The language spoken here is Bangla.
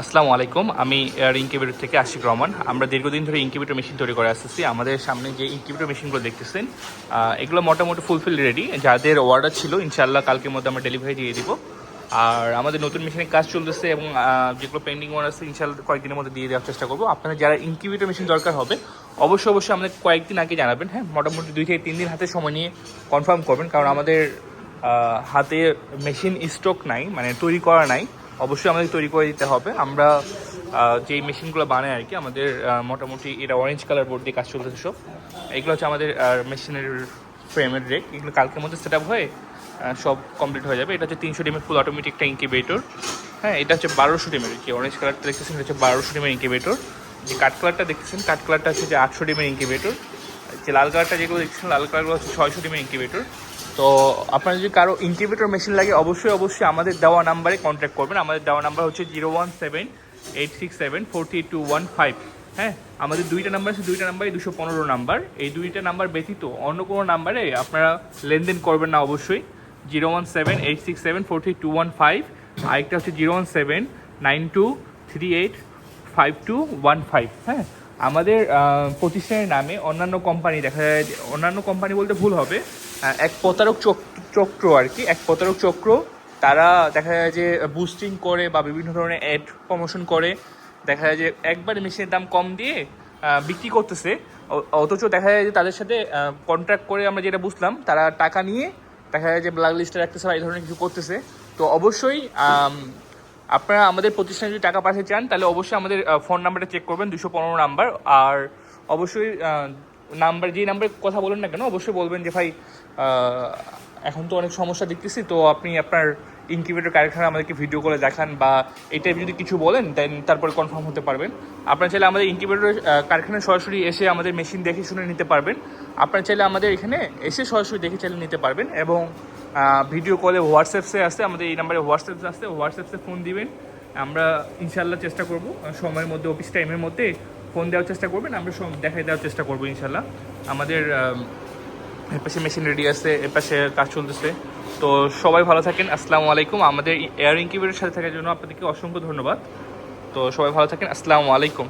আসসালামু আলাইকুম, আমি এয়ার ইনকিউবেটর থেকে আশিক রহমান। আমরা দীর্ঘদিন ধরে ইনকিউবেটর মেশিন তৈরি করে আসতেছি। আমাদের সামনে যে ইনকিউবেটর মেশিনগুলো দেখতেছেন এগুলো মোটামুটি ফুলফিল রেডি যাদের অর্ডার ছিল ইনশাল্লাহ কালকের মধ্যে আমরা ডেলিভারি দিয়ে দিব। আর আমাদের নতুন মেশিনের কাজ চলতেছে এবং যেগুলো পেন্ডিং ওয়ার আছে ইনশাল্লাহ কয়েকদিনের মধ্যে দিয়ে দেওয়ার চেষ্টা করব। আপনাদের যারা ইনকিউবেটর মেশিন দরকার হবে, অবশ্যই অবশ্যই আমাদের কয়েকদিন আগে জানাবেন হ্যাঁ? মোটামুটি দুই থেকে তিন দিন হাতে সময় নিয়ে কনফার্ম করবেন, কারণ আমাদের হাতে মেশিন স্টক নাই মানে তৈরি করা নাই। অবশ্যই আমাদের তৈরি করে দিতে হবে। আমরা যেই মেশিনগুলো বানাই আর কি, আমাদের মোটামুটি এটা অরেঞ্জ কালার বোর্ড দিয়ে কাজ চলতেছে সব। এগুলো হচ্ছে আমাদের মেশিনের ফ্রেমের রেক এগুলো কালকের মধ্যে সেট হয়ে সব কমপ্লিট হয়ে যাবে। এটা হচ্ছে তিনশো ডিমের ফুল অটোমেটিক একটা ইনকিউবেটর হ্যাঁ এটা হচ্ছে বারোশো ডিমের কি অরেঞ্জ কালারটা দেখতেছেন, এটা হচ্ছে বারোশো ডিমের ইনকিউবেটর যে কাঠ কালারটা দেখতেছেন কাঠ কালারটা হচ্ছে যে আটশো ডিমের ইনকিউবেটর যে লাল কালারটা যেগুলো দেখছেন লাল কালারগুলো হচ্ছে ছয়শো ডিমের ইনকিউবেটর তো আপনার যদি কারও ইনকিউবেটর মেশিন লাগে, অবশ্যই অবশ্যই আমাদের দেওয়া নাম্বারে কন্ট্যাক্ট করবেন। আমাদের দেওয়া নাম্বার হচ্ছে zero one seven eight six seven four three two one five হ্যাঁ আমাদের দুইটা নাম্বার আছে, দুইটা নাম্বারই দুশো পনেরো নাম্বার এই দুইটা নাম্বার ব্যতীত অন্য কোনো নাম্বারে আপনারা লেনদেন করবেন না, অবশ্যই। Zero one seven eight six seven four three two one five আরেকটা হচ্ছে zero one seven nine two three eight five two one five হ্যাঁ আমাদের প্রতিষ্ঠানের নামে অন্যান্য কোম্পানি দেখা যায়, অন্যান্য কোম্পানি বলতে ভুল হবে এক প্রতারক চক- চক্র আর কি, এক প্রতারক চক্র। তারা দেখা যায় যে বুস্টিং করে বা বিভিন্ন ধরনের অ্যাড প্রমোশন করে। দেখা যায় যে একবার মেশিনের দাম কম দিয়ে বিক্রি করতেছে। অথচ দেখা যায় যে তাদের সাথে কন্ট্রাক্ট করে আমরা যেটা বুঝলাম, তারা টাকা নিয়ে দেখা যায় যে ব্ল্যাক লিস্টে রাখতেছে বা এই ধরনের কিছু করতেছে। তো অবশ্যই আপনারা আমাদের প্রতিষ্ঠানে যদি টাকা পাঠাতে চান, তাহলে অবশ্যই আমাদের ফোন নাম্বারটা চেক করবেন, দুশো পনেরো নাম্বার। আর অবশ্যই নাম্বার যেই নাম্বারে কথা বলেন না কেন, অবশ্যই বলবেন যে, ভাই এখন তো অনেক সমস্যা দেখতেছি, তো আপনি আপনার ইনকিউবেটর কারখানা আমাদেরকে ভিডিও করে দেখান বা এই টাইপ যদি কিছু বলেন দেন তারপরে কনফার্ম হতে পারবেন। আপনারা চাইলে আমাদের ইনকিউবেটর কারখানায় সরাসরি এসে আমাদের মেশিন দেখে শুনে নিতে পারবেন। আপনারা চাইলে আমাদের এখানে এসে সরাসরি দেখে চাইলে নিতে পারবেন এবং ভিডিও কলে হোয়াটসঅ্যাপসে আসতে আমাদের এই নাম্বারে হোয়াটসঅ্যাপসে আসতে হোয়াটসঅ্যাপসে ফোন দিবেন। আমরা ইনশাল্লাহ চেষ্টা করব সময়ের মধ্যে অফিস টাইমের মধ্যে ফোন দেওয়ার চেষ্টা করবেন আমরা সব দেখাই দেওয়ার চেষ্টা করব ইনশাল্লাহ আমাদের আম, এপাশে মেশিন রেডি আছে এপাশে কাজ চলতেছে। তো সবাই ভালো থাকেন আসসালামু আলাইকুম। আমাদের এয়ার ইনকিউবেটরের সাথে থাকার জন্য আপনাদেরকে অসংখ্য ধন্যবাদ। তো সবাই ভালো থাকেন আসসালামু আলাইকুম।